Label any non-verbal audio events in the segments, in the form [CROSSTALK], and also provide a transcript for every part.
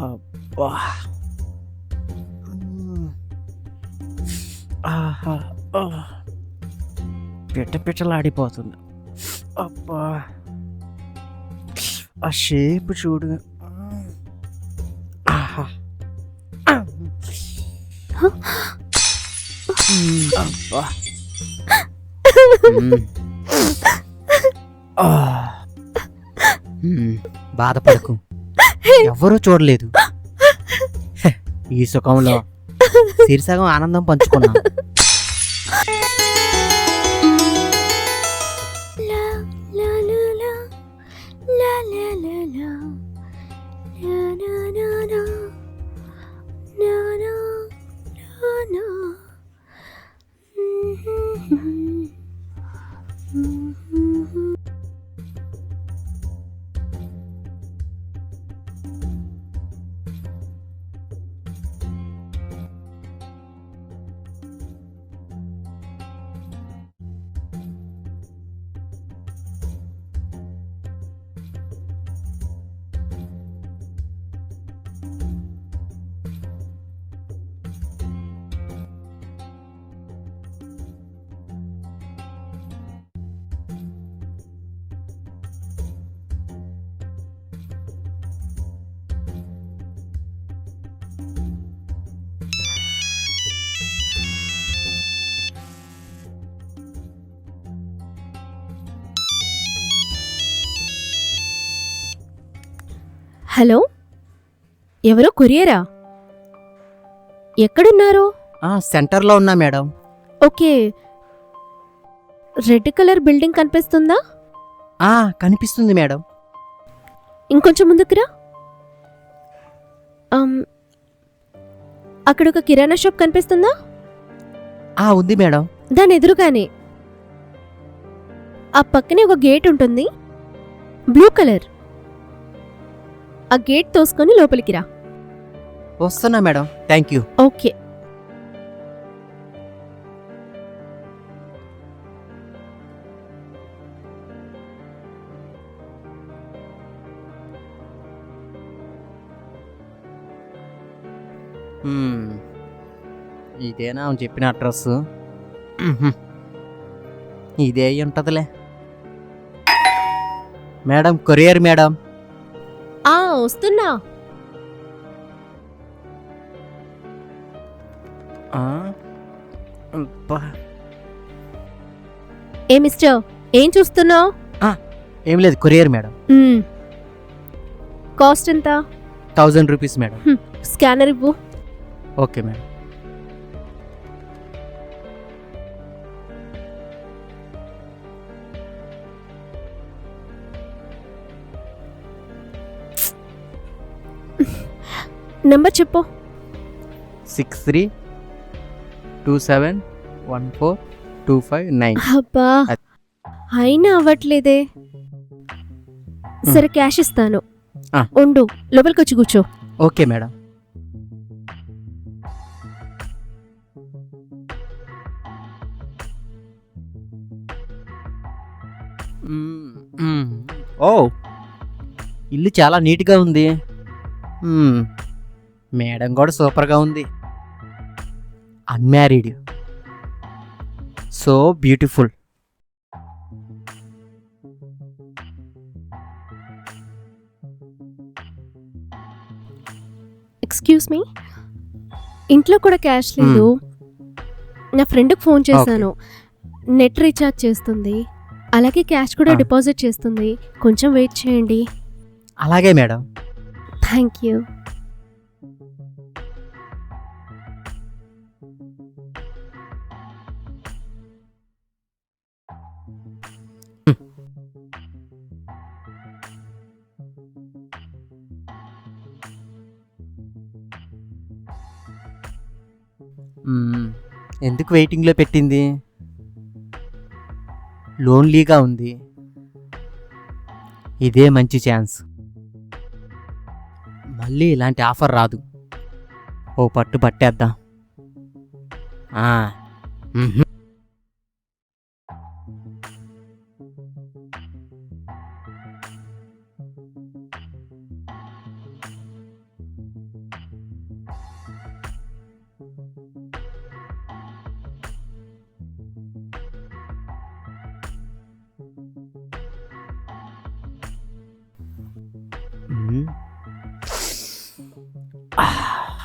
అబ్బా. ఆహా. పిట్ట పిట్టలాడిపోతుంది అబ్బా ఆ షేప్ చూడు ఆహా. అబ్బా. బాధపడకు ఎవ్వరూ చూడలేదు ఈ సుఖంలో సిరిసగం ఆనందం పంచుకున్నా Mm-hmm. హలో? ఎవరో కొరియరా? ఎక్కడున్నారు? సెంటర్లో ఉన్నా madam. Okay. Red colour building కనిపిస్తుందా? ఆ కనిపిస్తుంది మేడం. ఇంకొంచెం ముందుకురా. అక్కడ ఒక కిరాణా షాప్ కనిపిస్తుందా? ఆ ఉంది మేడం. దాని ఎదురుగానే. ఆ పక్కనే ఒక గేట్ ఉంటుంది. Blue colour. ఆ గేట్ తోసుకొని లోపలికి రా. వస్తున్నా మేడం. Thank you okay. మ్మ్. ఇదేనా ఆమె చెప్పిన అడ్రస్? ఇదే అయి ఉంటదిలే. Madam courier madam. వస్తున్నా. ఏ మిస్టర్ ఏం చూస్తున్నావు? ఏం లేదు కొరియర్ మేడం. కాస్ట్ ఎంత? Thousand rupees madam. స్కానర్ ఇవ్వు. Okay madam. నెంబర్ చెప్పు. Six three two seven one four two five nine అబ్బా అయినా అవ్వట్లేదే. సరే క్యాష్ ఇస్తాను. ఆ. ఉండు లోపలికి వచ్చి కూర్చో. Okay madam. మ్మ్, మ్మ్. ఓ ఇల్లు చాలా నీట్గా ఉంది. మ్మ్. మేడం కూడా సూపర్గా ఉంది. Unmarried. So beautiful. Excuse me. ఇంట్లో కూడా క్యాష్ లేదు. నా ఫ్రెండ్కి ఫోన్ చేశాను. నెట్ రీఛార్జ్ చేస్తుంది. అలాగే క్యాష్ కూడా. డిపాజిట్ చేస్తుంది. కొంచెం వెయిట్ చేయండి. అలాగే మేడం. Thank you. ఎందుకు వెయిటింగ్లో పెట్టింది? లోన్లీగా ఉంది. ఇదే మంచి ఛాన్స్. మళ్ళీ ఇలాంటి ఆఫర్ రాదు. ఓ పట్టు పట్టేద్దాం.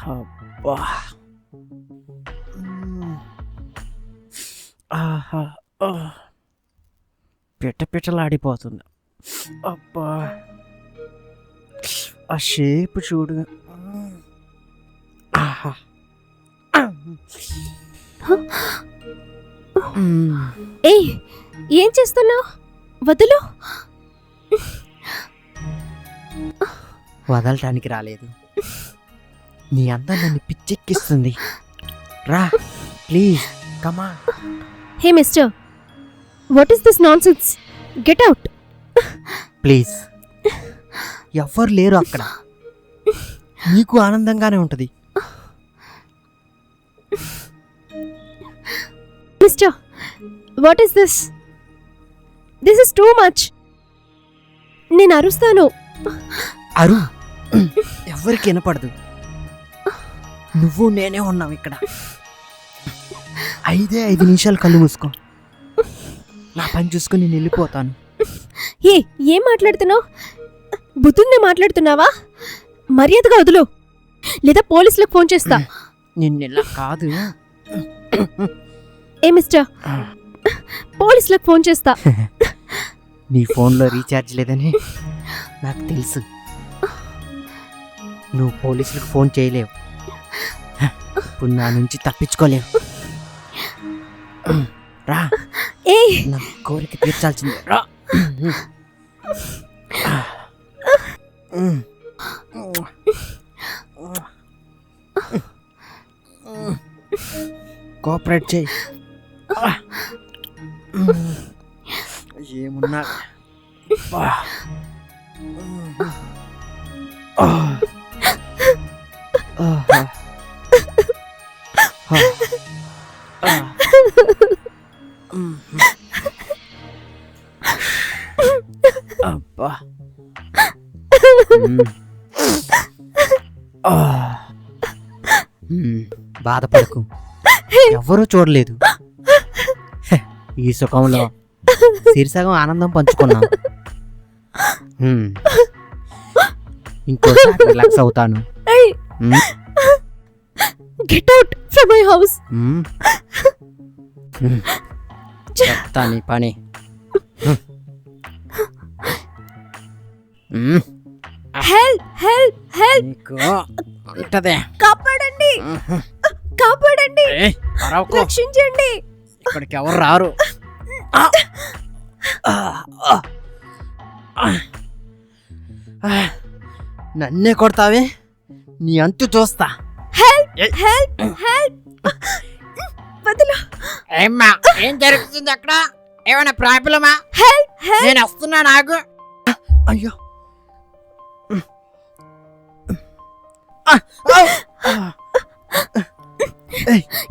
అబ్బా. ఆహా. పిట్ట పిట్టలాడిపోతుంది. అబ్బా. ఆ షేప్ చూడు. ఆహా. ఏయ్ ఏం చేస్తున్నావు? వదులు. వదలటానికి రాలేదు. నీ అందం నన్ను పిచ్చెక్కిస్తుంది. రా please come on hey mister what is this nonsense get out please. ఎవ్వరు లేరు అక్కడ. నీకు ఆనందంగానే ఉంటుంది. Mister what is this this is too much నేను అరుస్తాను. అరు ఎవరికి వినపడదు. నువ్వు నేనే ఉన్నావు ఇక్కడ. ఐదే ఐదు నిమిషాలు కళ్ళు మూసుకో. నా పని చూసుకుని నేను వెళ్ళిపోతాను. ఏ ఏం మాట్లాడుతున్నావు? బుద్ధుందే మాట్లాడుతున్నావా? మర్యాదగా వదులు. లేదా పోలీసులకు ఫోన్ చేస్తా. నిన్ను ఇలా కాదు. ఏ మిస్టర్? పోలీసులకు ఫోన్ చేస్తా. నీ ఫోన్లో రీఛార్జ్ లేదని నాకు తెలుసు. నువ్వు పోలీసులకు ఫోన్ చేయలేవు. ఇప్పుడు నా నుంచి తప్పించుకోలేవు. రా. ఏ నా కోరిక తీర్చాల్సిందే. రా. కోఆపరేట్ చేయి. [LAUGHS] ఏమున్నా? అబ్బా. బాధపడకు. ఎవరూ చూడలేదు. ఈ సుఖంలో శీర్షకం ఆనందం పంచుకున్నాం. ఇంకోసారి రిలాక్స్ అవుతాను. Get out from my house. చెప్తా నీ పని. హెల్ప్ హెల్ప్ హెల్ప్ ఉంటదే. కాపాడండి. కాపాడండి. రక్షించండి. ఇక్కడికి ఎవరు రారు! నన్నే కొడతావే? నీ అంతు చూస్తా. హెల్ప్. Help help. వదులు. ఏమ్మా ఏం జరుగుతుంది అక్కడ? ఏమైనా ప్రాబ్లమా? Help help. నేను వస్తున్నా నాకు అయ్యో.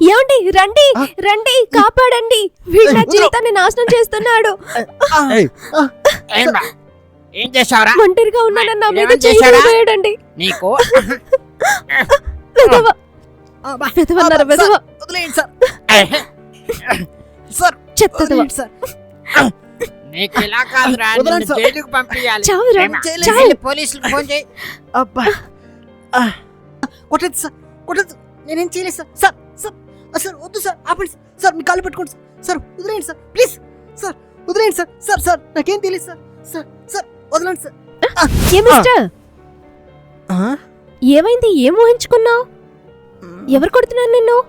ఏమండి రండి? రండి కాపాడండి. వీడు నా. జీవితాన్ని నాశనం చేస్తున్నాడు. ఏం చేశావురా? ఒంటరిగా ఉన్నానని నా మీద? వేయడండి నీకు? [LAUGHS] పోలీసులకు ఫోన్ చేయి. అబ్బా. ఆ, కొట్టద్దు సార్ కొట్టద్దు. నేనేం చేయలేదు సార్. సార్ సార్ సార్ వద్దు సార్ ఆపండి సార్. సార్ మీ కాళ్ళు పెట్టుకోండి సార్. సార్ వదిలేయండి సార్ ప్లీజ్. సార్ వదిలేయండి సార్. సార్ సార్ నాకేం తెలియదు సార్. సార్ సార్ వదలండి సార్. ఏ మిస్టర్? ఆ? ఏమైంది? ఏం ఊహించుకున్నావు? ఎవరు కొడుతున్నారు నిన్ను?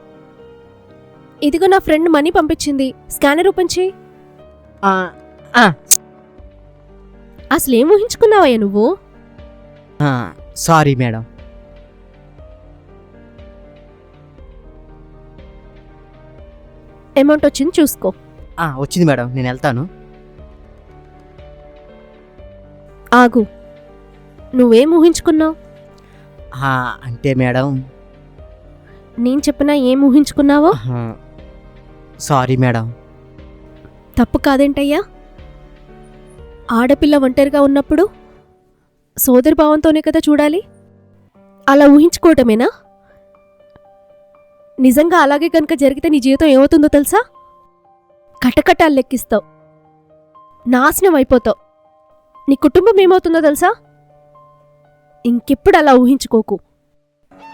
ఇదిగో నా ఫ్రెండ్ మనీ పంపించింది. స్కానర్ ఓపెన్ చేయి. అసలు ఏం ఊహించుకున్నావయ్యా నువ్వు? Sorry madam. అమౌంట్ వచ్చింది చూసుకో. వచ్చింది మేడం. నేను వెళ్తాను. ఆగు. నువ్వేం ఊహించుకున్నావు? అంటే మేడం. నేను చెప్పినా ఏం ఊహించుకున్నావో? Sorry madam. తప్పు కాదేంటయ్యా? ఆడపిల్ల ఒంటరిగా ఉన్నప్పుడు సోదరి భావంతోనే కదా చూడాలి. అలా ఊహించుకోవటమేనా? నిజంగా అలాగే కనుక జరిగితే నీ జీవితం ఏమవుతుందో తెలుసా? కటకటాలు లెక్కిస్తావు. నాశనం అయిపోతావు. నీ కుటుంబం ఏమవుతుందో తెలుసా? ఇంకెప్పుడు అలా ఊహించుకోకు.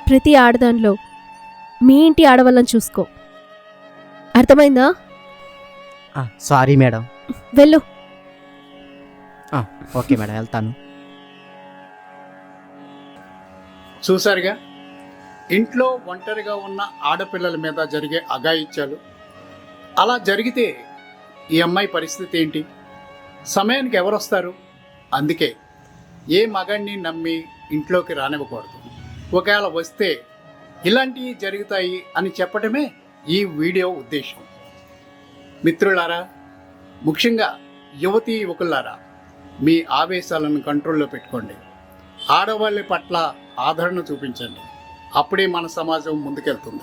ప్రతి ఆడదానిలో మీ ఇంటి ఆడవాళ్ళని చూసుకో. అర్థమైందా? Sorry madam. వెళ్ళు. ఓకే మేడం వెళ్తాను. చూసారుగా ఇంట్లో ఒంటరిగా ఉన్న ఆడపిల్లల మీద జరిగే అఘాయిత్యాలు. అలా జరిగితే ఈ అమ్మాయి పరిస్థితి ఏంటి? సమయానికి ఎవరు వస్తారు అందుకే ఏ మగాడిని నమ్మి ఇంట్లోకి రానివ్వకూడదు. ఒకవేళ వస్తే ఇలాంటివి జరుగుతాయి అని చెప్పడమే ఈ వీడియో ఉద్దేశం. మిత్రులారా ముఖ్యంగా యువతీ యువకులారా మీ ఆవేశాలను కంట్రోల్లో పెట్టుకోండి. ఆడవాళ్ళ పట్ల ఆదరణ చూపించండి. అప్పుడే మన సమాజం ముందుకెళ్తుంది.